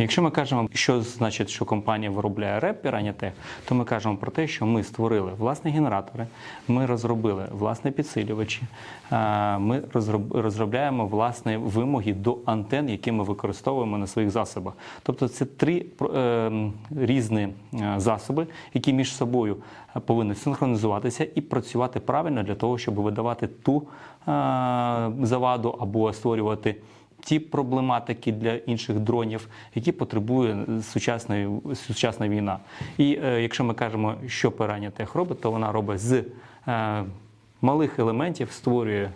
Якщо ми кажемо, що значить, що компанія виробляє реп Piranha то ми кажемо про те, що ми створили власні генератори, ми розробили власні підсилювачі, ми розроб- розробляємо власні вимоги до антен, які ми використовуємо на своїх засобах. Тобто це три е, різні е, засоби, які між собою повинні синхронізуватися і працювати правильно для того, щоб видавати ту е, заваду або створювати ті проблематики для інших дронів, які потребує сучасної сучасна війна. І е, якщо ми кажемо, що пирання тех робить, то вона робить з е, малих елементів, створює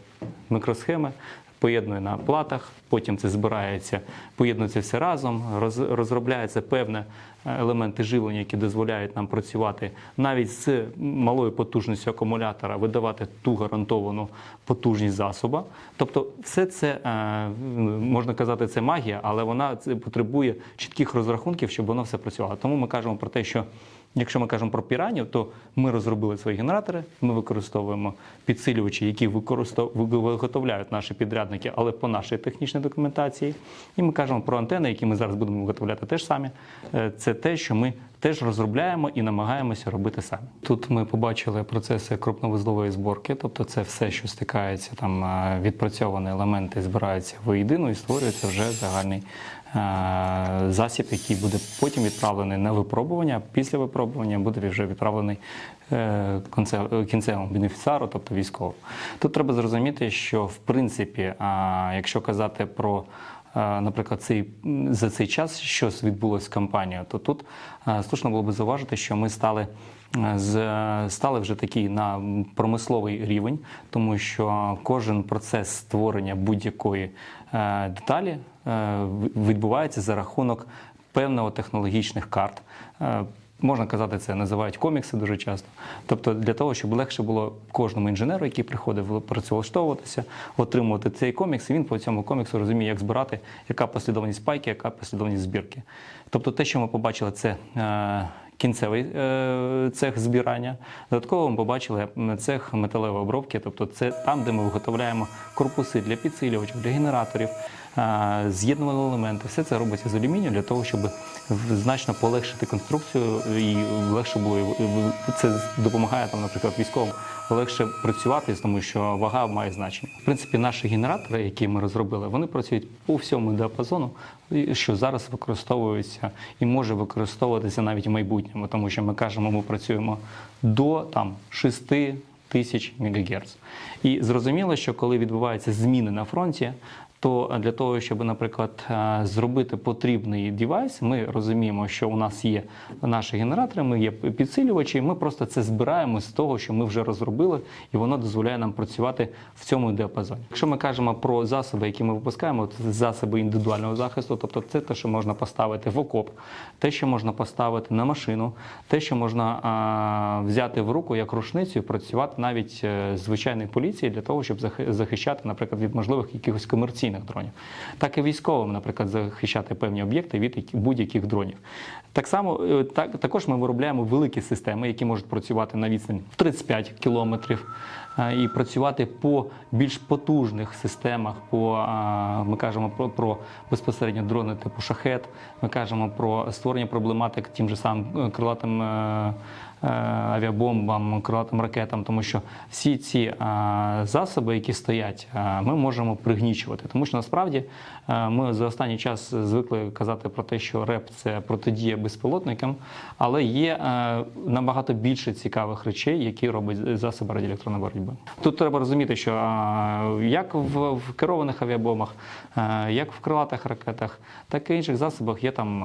мікросхеми. Поєднує на платах, потім це збирається, поєднується все разом, роз, розробляються певні е, елементи живлення, які дозволяють нам працювати навіть з малою потужністю акумулятора, видавати ту гарантовану потужність засоба. Тобто, все це е, можна казати, це магія, але вона це потребує чітких розрахунків, щоб воно все працювало. Тому ми кажемо про те, що Якщо ми кажемо про піранів, то ми розробили свої генератори, ми використовуємо підсилювачі, які використов- виготовляють наші підрядники, але по нашій технічній документації. І ми кажемо про антени, які ми зараз будемо виготовляти теж самі. Е, Це те, що ми теж розробляємо і намагаємося робити самі. Тут ми побачили процеси крупновузлової зборки, тобто це все, що стикається, там е, відпрацьовані елементи збираються воєдину і створюється вже загальний е, засіб, який буде потім відправлений на випробування. Після випробування буде вже відправлений е, кінцевому бенефіціару, тобто військовому. Тут треба зрозуміти, що в принципі, якщо казати про Наприклад, цей за цей час щось відбулося з компанією, то тут слушно було би зауважити, що ми стали е, стали вже такий на промисловий рівень, тому що кожен процес створення будь-якої е, деталі е, відбувається за рахунок певного технологічних карт. Можна казати, це називають комікси дуже часто. Тобто, для того, щоб легше було кожному інженеру, який приходив працевлаштовуватися, отримувати цей комікс, і він по цьому коміксу розуміє, як збирати, яка послідовність пайки, яка послідовність збірки. Тобто, те, що ми побачили, це е, кінцевий е, цех збирання. Додатково ми побачили цех металевої обробки, тобто це там, де ми виготовляємо корпуси для підсилювачів, для генераторів, з'єднували елементи. Все це робиться з алюмінію для того, щоб значно полегшити конструкцію і легше було це допомагає там, наприклад, військовим легше працювати, тому що вага має значення. В принципі, наші генератори, які ми розробили, вони працюють по всьому діапазону, що зараз використовується і може використовуватися навіть в майбутньому, тому що ми кажемо, ми працюємо до там 6 тисяч МГц. І зрозуміло, що коли відбуваються зміни на фронті, то для того, щоб, наприклад, е, зробити потрібний девайс, ми розуміємо, що у нас є наші генератори, ми є підсилювачі, ми просто це збираємо з того, що ми вже розробили, і воно дозволяє нам працювати в цьому діапазоні. Якщо ми кажемо про засоби, які ми випускаємо, це засоби індивідуального захисту, тобто це те, що можна поставити в окоп, те, що можна поставити на машину, те, що можна а, взяти в руку як рушницю працювати навіть е, звичайної поліції для того, щоб захи- захищати, наприклад, від можливих якихось комерційних дронів, так і військовим, наприклад, захищати певні об'єкти від будь-яких дронів. Так само е, так, також ми виробляємо великі системи, які можуть працювати на відстані в 35 кілометрів і працювати по більш потужних системах. По е, ми кажемо про, про безпосередньо дрони типу шахет. Ми кажемо про створення проблематик тим же самим е, крилатим. е, е, Авіабомбам, крилатим ракетам, тому що всі ці е, засоби, які стоять, е, ми можемо пригнічувати. Тому що насправді е, ми за останній час звикли казати про те, що РЕП це протидія безпілотникам, але є е, набагато більше цікавих речей, які робить засоби радіоелектронної боротьби. Тут треба розуміти, що як в, в керованих авіабомбах, е, як в крилатих ракетах, так і інших засобах є там,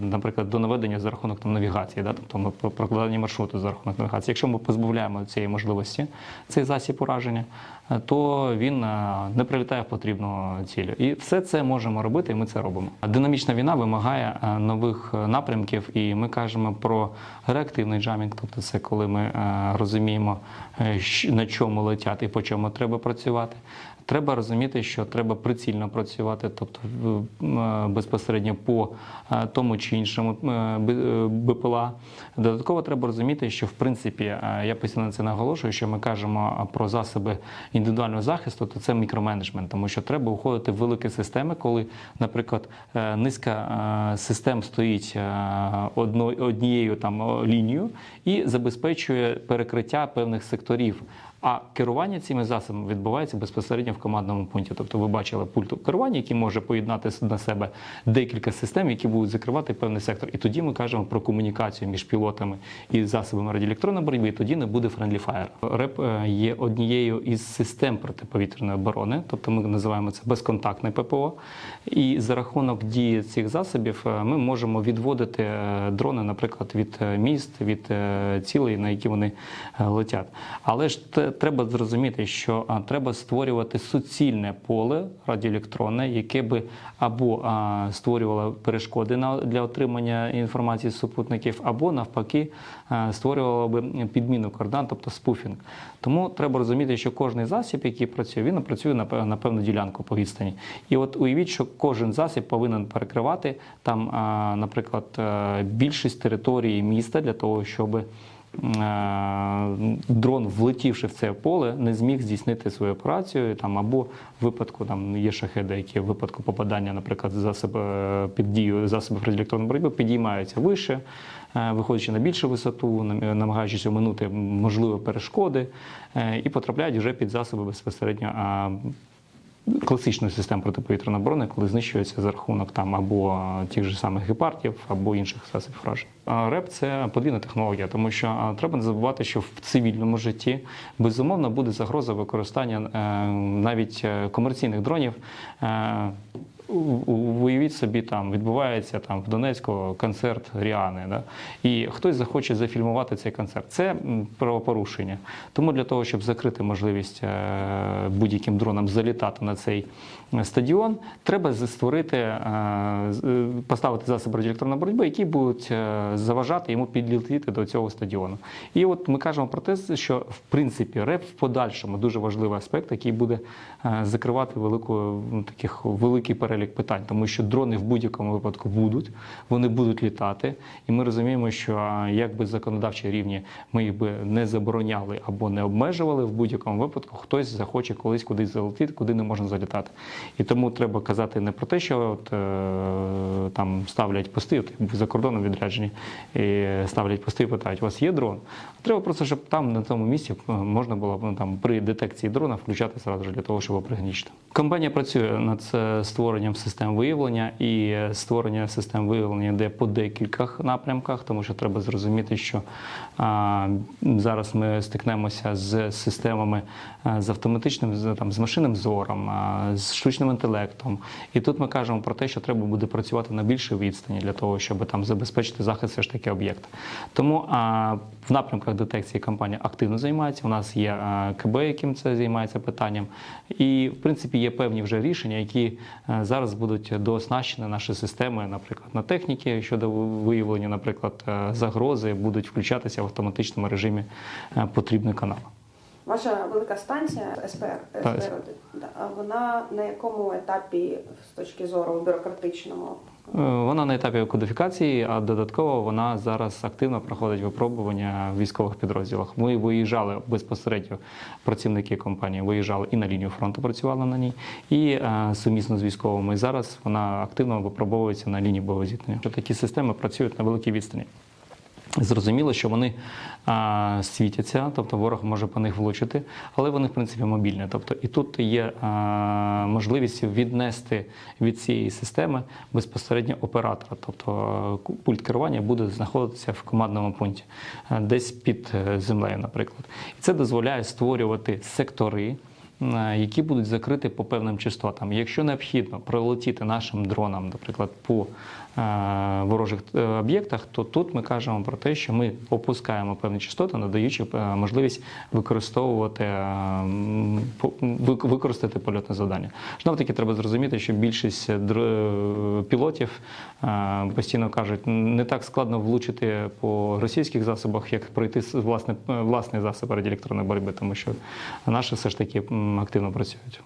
наприклад, до наведення за рахунок там навігації, да? тобто прокладання маршруту за рахунок навігації. Якщо ми позбавляємо цієї можливості, цей засіб ураження, е, то він е, не прилітає в потрібну цілю. І все це можемо робити, і ми це робимо. Динамічна війна вимагає е, нових напрямків, і ми кажемо про реактивний джамінг, тобто це коли ми розуміємо, е, щ- на чому летять і по чому треба працювати. Треба розуміти, що треба прицільно працювати, тобто е, безпосередньо по е, тому чи іншому е, БПЛА. Додатково треба розуміти, що в принципі я постійно на це наголошую, що ми кажемо про засоби індивідуального захисту, то це мікроменеджмент, тому що треба уходити в великі системи, коли, наприклад, низка систем стоїть однією там лінією і забезпечує перекриття певних секторів. А керування цими засобами відбувається безпосередньо в командному пункті. Тобто ви бачили пульт керування, який може поєднати на себе декілька систем, які будуть закривати певний сектор. І тоді ми кажемо про комунікацію між пілотами і засобами радіоелектронної боротьби. І тоді не буде friendly fire. РЕП е, є однією із систем протиповітряної оборони, тобто ми називаємо це безконтактне ППО. І за рахунок дії цих засобів е, ми можемо відводити е, дрони, наприклад, від міст, від цілей, на які вони летять. Але ж те- треба зрозуміти, що треба створювати суцільне поле радіоелектронне, яке би або створювало перешкоди на для отримання інформації з супутників, або навпаки створювало би підміну координат, тобто спуфінг. Тому треба розуміти, що кожний засіб, який працює, він працює на на певну ділянку по відстані. І от уявіть, що кожен засіб повинен перекривати там, наприклад, е, більшість території міста для того, щоб дрон, влетівши в це поле, не зміг здійснити свою операцію там або в випадку там є шахеди, які в випадку попадання, наприклад, засоб е, під дію засобів радіоелектронної боротьби підіймаються вище, е, виходячи на більшу висоту, намагаючись оминути можливі перешкоди, е, і потрапляють вже під засоби безпосередньо. Класичної системи протиповітряної оборони, коли знищується за рахунок там або тих же самих гепардів, або інших засобів враження. РЕП це подвійна технологія, тому що треба не забувати, що в цивільному житті безумовно буде загроза використання е, навіть е, комерційних дронів. Уявіть собі, там відбувається там в Донецьку концерт Ріани, да? і хтось захоче зафільмувати цей концерт. Це правопорушення. Тому для того, щоб закрити можливість е, будь-яким дронам залітати на цей е, стадіон, треба створити, е, поставити засоби радіоелектронної боротьби, які будуть заважати йому підлітити до цього стадіону. І от ми кажемо про те, що в принципі РЕП в подальшому дуже важливий аспект, який буде закривати велику таких великий перелік питань, тому що дрони в будь-якому випадку будуть, вони будуть літати, і ми розуміємо, що а, як би законодавчі рівні ми їх би не забороняли або не обмежували, в будь-якому випадку хтось захоче колись кудись залетіти, куди не можна залітати. І тому треба казати не про те, що от, е, там ставлять пости, от, за кордоном відряджені, і ставлять пости і питають, у вас є дрон? Треба просто, щоб там на тому місці е, можна було ну, там, при детекції дрона включати сразу для того, щоб пригнічити. Компанія працює над е, створенням систем виявлення і е, створення систем виявлення йде по декількох напрямках, тому що треба зрозуміти, що зараз ми стикнемося з системами е, з автоматичним там, з машинним зором, з штучним інтелектом. І тут ми кажемо про те, що треба буде працювати на більшій відстані для того, щоб там забезпечити захист все ж таки об'єкта. Тому в напрямках детекції компанія активно займається. У нас є КБ, яким це займається питанням. І в принципі є певні вже рішення, які е, зараз будуть дооснащені наші системи, наприклад, на техніки щодо виявлення, наприклад, е, загрози будуть включатися в автоматичному режимі е, потрібний канал. Ваша велика станція СПР. СПР вона на якому етапі з точки зору бюрократичному? Е, Вона на етапі кодифікації, а додатково вона зараз активно проходить випробування в військових підрозділах. Ми виїжджали безпосередньо, працівники компанії виїжджали і на лінію фронту працювали на ній, і е, сумісно з військовими. І зараз вона активно випробовується на лінії бойового зіткнення. Такі системи працюють на великій відстані. Зрозуміло, що вони а, світяться, тобто ворог може по них влучити, але вони в принципі мобільні. Тобто, і тут є а, можливість віднести від цієї системи безпосередньо оператора. Тобто пульт керування буде знаходитися в командному пункті, десь під е, землею, наприклад. І це дозволяє створювати сектори. е, Які будуть закриті по певним частотам. Якщо необхідно пролетіти нашим дронам, наприклад, по е, ворожих е, об'єктах, то тут ми кажемо про те, що ми опускаємо певні частоти, надаючи е, можливість використовувати е, використати польотне завдання. Знов таки треба зрозуміти, що більшість пілотів е, постійно кажуть, не так складно влучити по російських засобах, як пройти власне власний засіб радіоелектронної боротьби, тому що наші все ж таки активно працюють.